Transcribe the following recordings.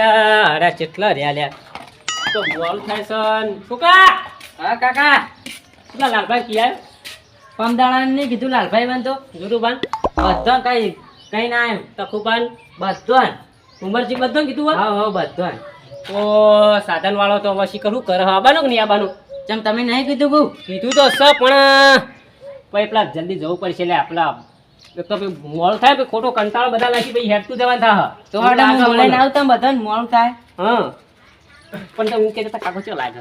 અલ્યા અરે કેટલા રહ્યા લ્યા. તો બોલ થાય છોકરા હા કાકા. કેટલા લાલભાઈ કિયા પમદાણા ને કીધું લાલભાઈ બન તો. ગુરુબાન બધો કઈ કઈ ના એમ. તખુબાન બધો. ઉમરજી બધું કીધું? હા હા બધો. ઓ સાધન વાળો તો શી કરું? કર આવવાનું કે નહીં આવવાનું ચમ તમે નહીં કીધું કીધું તો સ પણ પછી પેલા જલ્દી જવું પડશે એટલે આપલા એક તો થાય પછી ખોટો કંટાળો બધા નાખી પછી હેડતું જવાનું થાય તો હાડે હું બોલાઈને આવતા બધા મોડું થાય. હા. પણ તો હું કહેતા કાકો ચો લાગે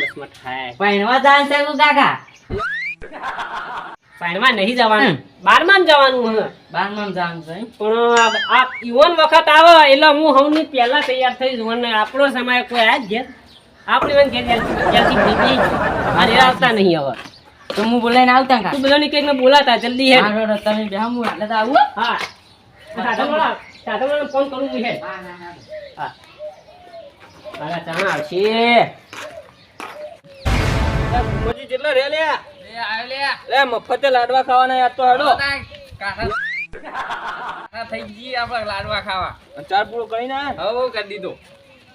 બસમાં થાય. પહેરવા જાય છે કો કાકા? સાઈડમાં નહીં જવાનું. બારમાં જવાનું હે. બારમાં જામ છે પણ આ- ઈવન વખત આવે એટલે હું હવની પહેલા તૈયાર થઈ જઉં અને આપણો સમય કોઈ આ જ ઘેર આપણે ઘેર ઘેરથી મારે આવતા નહીં હવે. તો હું બોલાઈને આવતા કાકા તું બધાની ને બોલાતા જલ્દી હા, તમે બે હું એટલે તો આવું. હા. સાધનવાળા સાધનવાળાને ફોન કરું છું. હેડ હા મારા ચા આવશે. પછી કેટલા રે લે લે મફતે લાડવા ખાવાના યાદ તો હેડો થઈ ગઈ આપણે લાડવા ખાવા. ચાર પૂરો કરીને આયા? હવે કરી દીધો.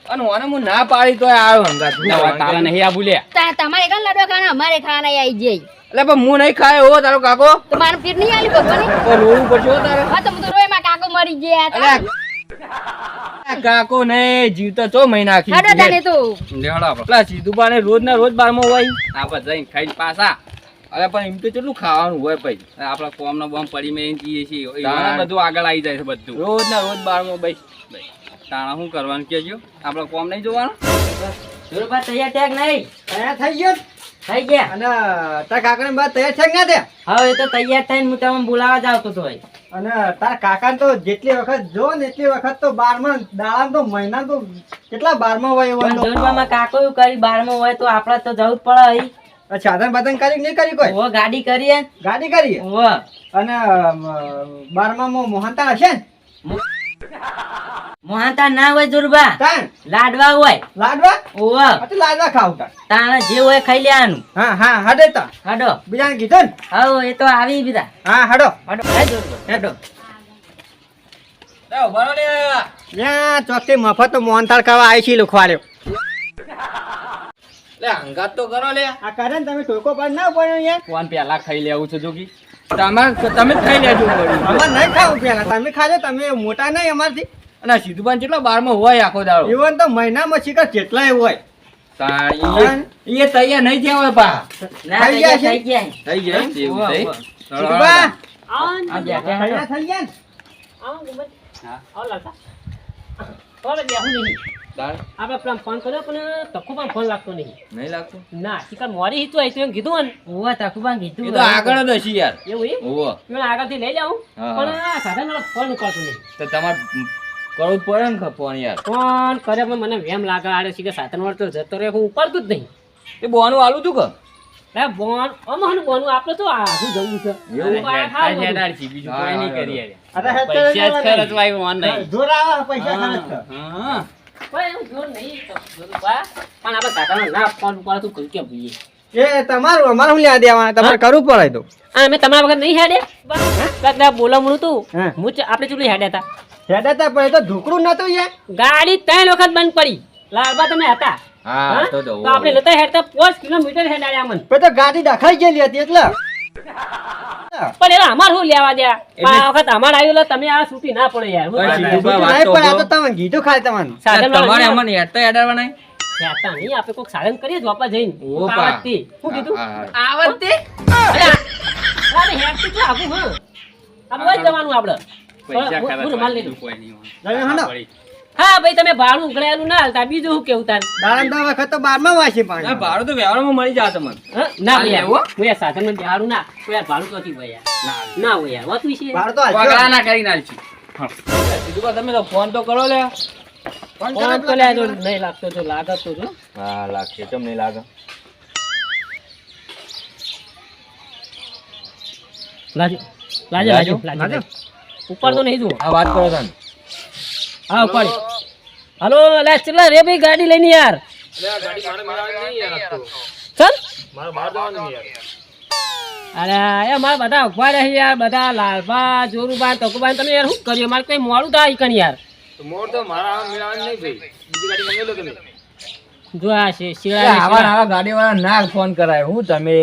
અને ઓને હું ના પાડી તો આવ્યો હંગાત તારા નહીં આ ભૂલ્યા. તા- તમારે કાં લાડવા અમારે આવી એટલે પણ હું નહીં ખાય હો તારો કાકો? તો મારું પેટ નહીં આલી ભગવાને? તો રોવું પડશે તારે. હા તો તો રોયમાં કાકો મરી ગયા કાકો ને જીવતો છો મહિના આખી હાડો તાને તો. લેવડો પેલા સીધુબાને રોજ ના રોજ બારમાં હોય. આપણે જઈને ખાઈને પાછા. અરે પણ એમ તો કેટલું ખાવાનું હોય ભાઈ? આપણા કોમ નો બોમ પડી મેં જઈએ છીએ. બધું આગળ આવી જાય છે બધું. રોજ ના રોજ બારમાં ભાઈ. તાણા શું કરવાનું કેજો આપણે કોમ નહીં જોવાનું? ધ્રુવભા તૈયાર થયા નહીં. તૈયાર થઈ ગયો? થઈ ગયા? અને તાર કાકાને બાદ તૈયાર થઈ ના થયા? હવે એ તો તૈયાર થઈને હું તમને બોલાવા જ આવતો હતો ભાઈ અને તાર કાકાને તો જેટલી વખત જો ને એટલી વખત તો બારમાં દાડા તો મહિના તો કેટલા બારમાં હોય કાકો એવું કરી બારમાં હોય તો આપણે તો જવું જ પડે અહીં સાધન બાધન કરી નહીં કરી કોઈ? ઓ ગાડી કરીએ ગાડી કરીએ? ઓવો અને બારમાં મોહનતા હશે ને? મોહાતા ના હોય દુર્બા લાડવા હોય. લાડવા? ઓવો અતે લાડવા ખાવ તાણે. જે હોય ખાઈ લેવાનું. હા હા હડે તા હાડો. બીજાને કીધું ને? એ તો આવી બીજા. હા હડો. હડો. હે હાડો. લે લે. ત્યાં ચોકથી મફત મોહનતાળ મોહનથાળ ખાવા આવી છે લુખવાડ્યો લે હંગાત તો કરો લે. આ કરે તમે ટોકો પર ના પડ્યો યાર ફોન પેલા ખાઈ લેવું છે જોગી. તમારે તમે જ ખાઈ લેજો અમારે નહીં ખાવું પેલા. તમે ખાજો તમે મોટા નહીં અમારથી. અને આ સીધુબાન કેટલો બારમાં હોય આખો દાડો? ઇવન તો મહિનામાં શિખર કેટલાય હોય. ઈ તૈયાર નહીં થયા હોય પા. ગયા ગયા. ગયા થઈ ગયા ને આપણે પેલા ફોન કર્યો પણ તખો ફોન લાગતો નહીં. નહીં લાગતું? ના શિકાર મોરી હિતું આવી એમ કીધું ને ઓવો તકુબા કીધું તો આગળ જ હશે યાર. એવું એમ ઓવો. પેલો આગળથી લઈ જાઉં. પણ સાધન ફોન ઉપાડતો નહીં. તો તમારે કરવું પડે ને ફોન યાર. ફોન કરે પણ મને વેમ લાગે આડે કે સાધન વાળો તો જતો રહે હું ઉપાડતું જ નહીં. એ બોનું આલું તું કે લે બોન અમારું બોનું આપણે તો આ શું જવું છે? એવું? છે, બીજું કોઈ નહીં પૈસા ઓન નહીં જોર પૈસા ખર્ચ હા. કોઈ એવું જોર નહીં તો જોર બા. પણ આપણે સાધન ના ફોન ઉપાડે તું કહ્યું કે ભઈએ એ તમારું અમારે શું લેવા દેવા તમારે કરવું પડે તો. આ મેં તમારા વગર નહીં હેડે કદાચ બોલામણું તું. હું. આપણે ચૂલી હેડે હતા. હેડા તા પણ એ તો ઢુકડું નતું યાર. ગાડી ત્રણ વખત બંધ પડી. લાલબા તમે હતા. હા હા? તો તો તો આપણે લેતા હેડતા પાંચ કિલોમીટર હેડાડ્યા મને તો ગાડી દખાઈ ગયેલી હતી એટલે. પણ એલા અમાર શું લેવા દે? આ વખત અમાર આવ્યું એટલે તમે આ છૂટી ના પડે યાર. પણ આ તો તમે કીધું ખાલી તમારે નહીં નહીં આપણે કોઈક સાધન કરીએ જ જઈને. શું કીધું? અરે તો આખું હા. જવાનું આપણે. પૈસા. કોઈ નહીં. હા ભાઈ તમે ભાડું ઉઘડાયેલું ના હાલતા. બીજું શું કેવું તાર? દાડા વખત તો બારમાં વાંચી ના પાણી ભાડું તો વ્યવહારમાં મળી જાય તમને. ના ભાઈ. એવું? કોઈ સાધનમાં ભાડું ના. કોઈ યાર ભાડું તો નથી ભાઈ યાર. ના, ના. હોય યાર. હોતું છે ભાડું તો. પગલા ના કરી નાખશું. સીધું બા તમે તો ફોન તો કરો લે ફોન તો લે જો નહીં લાગતો તો લાગતો તો. જો હા લાગશે. કેમ નહીં લાગે? લાજો. લાજો લાજો લાજો. ઉપર તો નહીં જુઓ. આ વાત કરો તને. હા ઉપાડી. હાલો લે ચલા રે ભાઈ ગાડી લઈને યાર. ચલ. અરે એ મારા બધા ઊભા રહે યાર બધા લાલબા જોરુબા તકુબા તમે યાર શું કર્યું? મારે કઈ મોડું થાય કણ યાર. તો મોર તો મારા મેળવવાનું નહીં ભાઈ. બીજી ગાડી મંગાવી લો તમે. જો આ છે શિવાય આવા આવા ગાડી વાળા ગાડીવાળા ના ફોન કરાય હું તમે?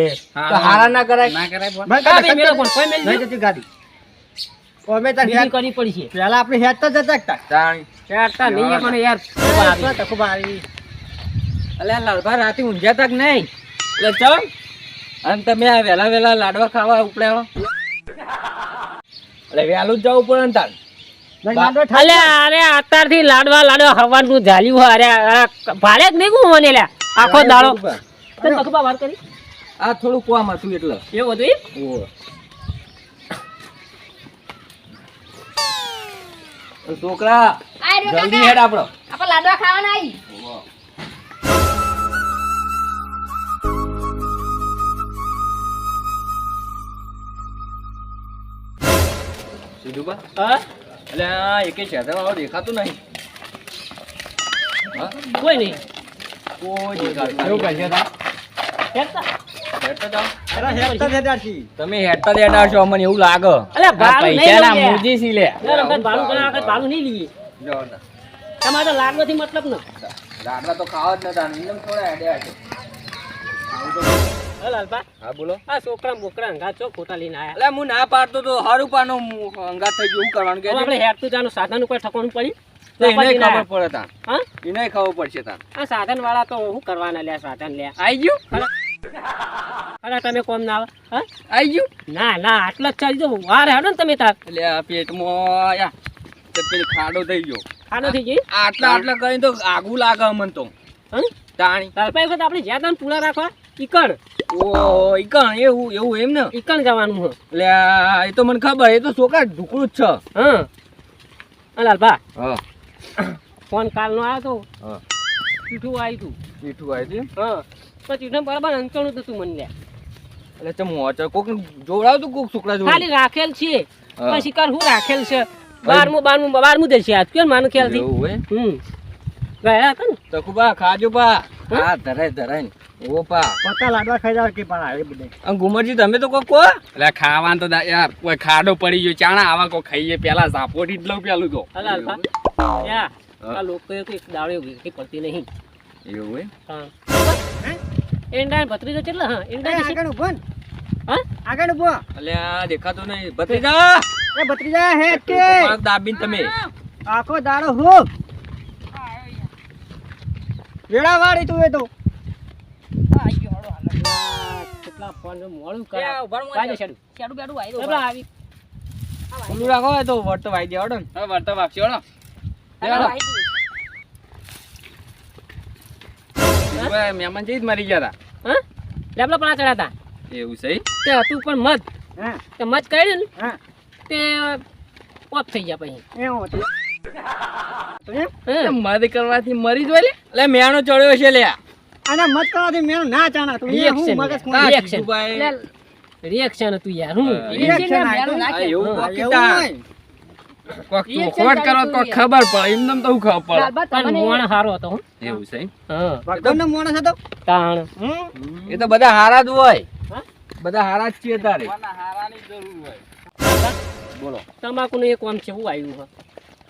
તો હારા ના કરાય. ના કરાય મેલો પણ કોઈ મેલ નહીં. જતી ગાડી. અમે બીજી હેડ- કરવી પડી છે. પહેલા આપણે હેડ તો જતા હતા તા. તાણી. યાર નહીં પણ યાર તકુ બારી. અલ્યા લાલભા રાતે ઊંઘ્યા તક નહીં. એટલે ચમ અને તમે આ વહેલા વહેલા લાડવા ખાવા ઉપડ્યા એટલે વહેલું જ જવું પડે ને તાર. અલે અરે અત્યારથી લાડવા લાડવા હવાનું ઝાલ્યું અરે ભાડે જ નહીં મને લ્યા આખો દાડો. કરી. આ થોડું કોમ હતું એટલે. એવું હતું એમ? ઓવે. અને છોકરા જલ્દી હેડ આપણો. આપણે લાડવા ખાવાના આવી હા? એટલે આ એકે વાળો દેખાતું નહીં. કોઈ નહીં. કોઈ દેખાતું હેડતા. તમે હેઠતા દેડા છો અમને એવું લાગે. અલે ભાડું નહીં પૈસાના લઈએ. મૂજી સી લે. ના, ના, ભાડું ઘણા વખત ભાડું નહીં લઈએ. જોરદાર. તમારે તો લાડવાથી મતલબ ન. લાડવા તો ખાવા જ નતા એમ થોડા હેડ્યા છે. હા બોલો. આ છોકરા બોકરા અંગા છો ખોટા લઈને આયા. એટલે હું ના પાડતો તો હારું પાનો અંગાત થઈ ગયું કરવાનું કે આપણે હેડતું જાનું સાધન ઉપર ઠકોણું પડી. તો એને ખબર પડે તા હા? એને ખબર પડશે તા આ સાધન વાળા તો શું કરવાના લ્યા સાધન લ્યા. આઈ ગયું? અરે તમે કોમ ના આવે હા? આઈ ગયું ના ના આટલા જ ચાલી દો વાર હેડો ને તમે તાર. એટલે આ પેટમાં યા પેલી ખાડો થઈ ગયો. ખાડો થઈ ગઈ? આટલા આટલા કરીને તો આગું લાગે અમન તો. તાણી. તાર પાસે આપણે જ્યાં તમે પૂરા રાખવા ઈકણ. ઓ ઈકણ એવું એવું એમ ને? ઈકણ જવાનું હ. એટલે એ તો મને ખબર એ તો છોકરા ઢુકડું જ છે. હા. લાલભા હા. ફોન કાલનો આવ્યો તો. હા. ચીઠું આવ્યું તું મીઠું આવી હતું હા. તો બરાબર તો મને લ્યા. એટલે ચમ મોચર કોક જોવડાવતું કોક છોકરા જોડે? ખાલી રાખેલ છે. પછી કર હું રાખેલ છે? બારમું બારમું બારમું દેશે આજ. કેમ માનું ખ્યાલથી એવું હમ. ગયા હતા ને? તો ખાજો પા હા? ધરાય ધરાય ને. ઓ લાડવા ખાઈ જાવ કે પણ આવે બધે? આ ગુમરજી તમે તો કોક કો એટલે ખાવાનું તો યાર કોઈ ખાડો પડી ગયો ચાણા આવા કોઈ ખાઈએ પેલા સાપોટી જ લઉં પેલું તો. લોકો આ એક દાડો પડતી નહીં. એવું હે. હા? એંડા ભત્રીજો કેટલા? હા એંડા આગળ ઊભો ને. હા? આગળ ઊભો. આ દેખાતું નહીં. ભત્રીજા! એ ભત્રીજા હે કે? પાક દાબીને તમે? આખો દાડો હો. વેળા વાળી તું એ તો. કેટલા ફોન મોડું કરા વાજે શેડું શેડું બેડું આવી બરાબર આવી. ખુલ્લું રાખો એ તો વટ વાઈ દેવાડો હવે વર્તા વાપસી હળો દેવાડો. હવે મહેમાન જઈ જ મરી ગયા હા? લેબલા પણ ચડ્યા હતા એવું છે તે હતું પણ મત હા. તે મત કાઢ્યું ને હા. તે ઓફ થઈ ગયા પછી. એવું હતું. તો મદ કરવાથી મરી જ એટલે એટલે મેણો ચડ્યો છે લે. અને મત કરવાથી મેણો ના ચાણા તું. એ હું મગજ ખોઈ. રિએક્શન હતું યાર હું. રિએક્શન એવું કોક ચોખવટ કરો તો ખબર પડે એમને તો ખબર પડે. પણ મોણ હારો હતો હો. એવું છે હા. તમને મોણ હતો તાણ. એ તો બધા હારા જ હોય. બધા હારા જ છે તારે. બોલો. તમાકુનું એક આમ છે શું આવ્યું હા.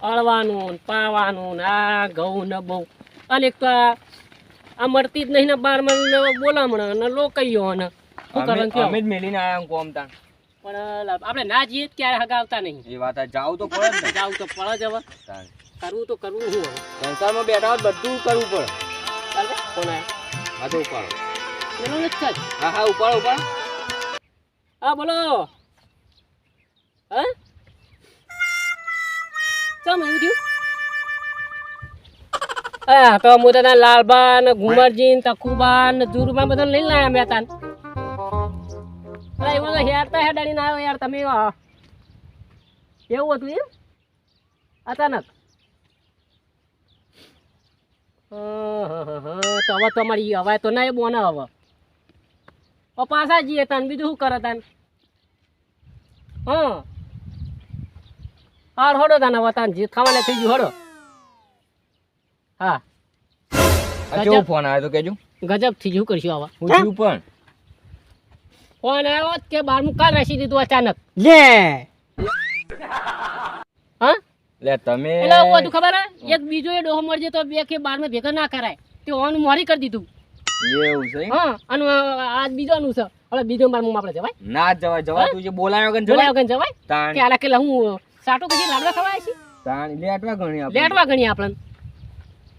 અળવાનું પાવાનું ને આ ઘઉં ને બહુ. અને એક તો આ આ મળતી જ નહીં ને બાર ને બોલામણ ને લોકઈયો ને શું અમે કરવાનું અમે જ મેલીને આયા કોમ તાણ. પણ આપણે ના જઈએ ક્યારે હગાવતા નહીં. એ વાત જાવ તો પડે ને. જાવ તો પડે જ હવે. કરવું તો કરવું શું સંસારમાં બેઠા બધું કરવું પડે. કોણ હા તો ઉપાડો. નથી જ. હા હા ઉપાડો ઉપાડો. હા બોલો. હા? ચમ એવું થયું? હા તો હું તને લાલબા ને ઘુમરજી ને તખુબા ને જુરબા બધા લઈ લાયા મેં તાન. અરે એવું તો હેરતા હેડાડી ના આવ્યો યાર તમે એવું હતું એમ? અચાનક. તો હવે તમારી હવે તો ના એ બોના હવે. ઓ પાછા જઈએ તને બીજું શું કરે તને? હા. હાર હોડો તને હવે તને જે ખાવાના થઈ ગયું હોડો. હા. કેવો ફોન આવ્યો તો કેજો ગજબથી શું કરશું હવે? હું પણ. ફોન આવ્યો કે બારમું કાલ રસી દીધું અચાનક. લે. હા? લે તમે એટલે હું હતું ખબર હે? એક બીજો એ ડોહો મરજે તો બે કે બારમાં ભેગા ના કરાય. તે ઓન મોરી કરી દીધું. એવું છે હા અને આ બીજોનું છે. હવે બીજો બારમાં આપણે જવાય. ના જવાય જવાય તું જે બોલાયો કે જવાય. કે જવાય? કે આલા કે હું સાટો કે લાડવા ખવાય છે? તાણ લેટવા ગણી આપણે. લેટવા ગણી આપણને.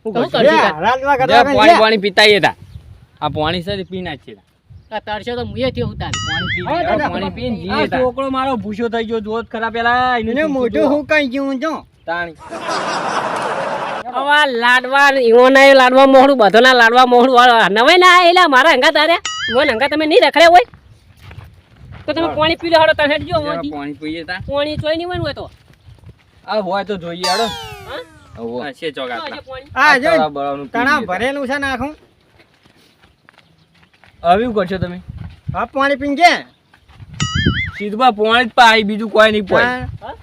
હું તાર? રાજમાં જા, કરવા પાણી. પાણી પીતાઈએ તા. આ પાણી છે તે પી નાખીએ તા. તો મુએ થયો ઉતાર. પાણી પીને જીએ. છોકરો મારો ભૂસો થઈ ગયો જોત ખરા પેલા એનું મોઢું હું કઈ ગયું જો તાણી. અવા લાડવા ઈઓ ના લાડવા મોહડું બધાના લાડવા મોહડું વાળા નવે ના એલા મારા હંગા તારે ઈવોન હંગા તમે નહીં રખડ્યા હોય. તો તમે પાણી પી લો હાડો તને હેડજો પાણી પીએ તા. પાણી ચોઈ નહીં હોય તો. આ હોય તો જોઈએ હાડો હા? હા, છે પાણી. આ જો તણા ભરેલું છે નાખું હવે શું કરશો તમે? હા પાણી પીને કે સીધું પાણી જ પાય બીજું કોઈ નહીં પાય હા.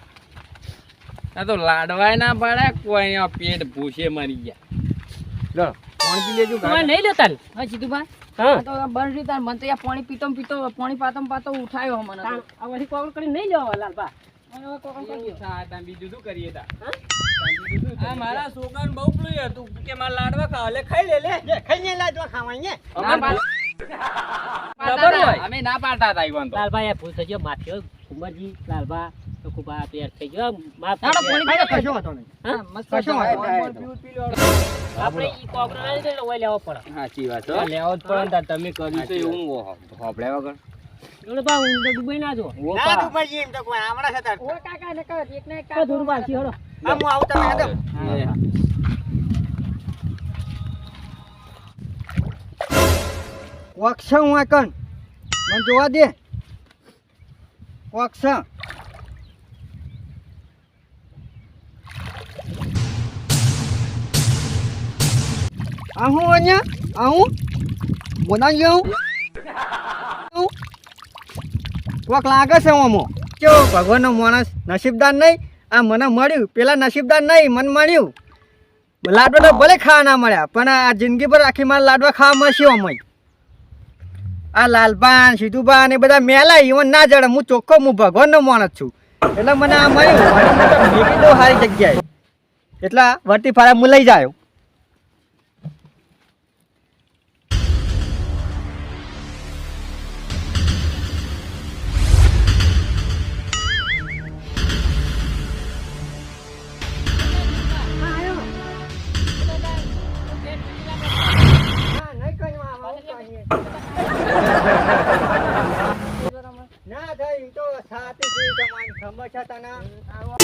આ તો લાડવાય ના પાડે કોઈ પેટ ભૂસે મરી ગયા. લો પાણી પી લેજો તમે નહીં લો ને? હા મને તો યાર પાણી પીતો પીતો પાણી પાતો પાતો ઉઠાયો મને આ વળી કરીને નહીં જવા લાલબા કરી. બીજું શું કરીએ તા? આ મારા છોકરાને બહુ પેલું હતું કે મારા લાડવા ખાવા. લે ખાઈ લે લે. ખાઈ ખાવાય અમાર ના, ખબર હોય. અમે ના પાડતા હતા ઈવન તો. લાલબા ભૂલ થઈ ગયો. માથ્યો કુંવરજી લાલભા તો ખૂબ આ તૈયાર થઈ ગયો. માફ કરો. પાણી કશો હતો નહીં. હા? હા, મસ્ત કશો છે. આપણે ઈ કોકડ લઈ ઓય લેવો પડે. સાચી વાત હો. લેવો જ પડે ને તાર. તમે કર્યું તો એવું. હોભળ્યા વગર. એટલે બા ઊંધો ડૂબાઈ ના જો ના ડૂબાઈએ એમ તો કોઈ આમણા છે ઓ કાકા ને કહો, એક ને એક તો કાકો. હળો. હા, હું આવું તમે કોક હું મને જોવા દે. કોક આહું અહીંયા? આહું બોલા ગયો કોક લાગે છે આમાં? કેવો ભગવાનનો માણસ નસીબદાર નહીં. આ મને મળ્યું. પેલા નસીબદાર નહીં, મને મળ્યું. લાડવા તો ભલે ખાવા ના મળ્યા, પણ આ જિંદગી પર આખી મારે લાડવા ખાવા મળશે અમે આ લાલબાન, સીધુબાન એ બધા મેલા ઈવન ના જડે, હું ચોખ્ખો, હું ભગવાનનો માણસ છું. એટલે મને આ મળ્યું. બહુ સારી જગ્યાએ. એટલા વર્તી ફાળા હું લઈ જાયો સમસ્યા તને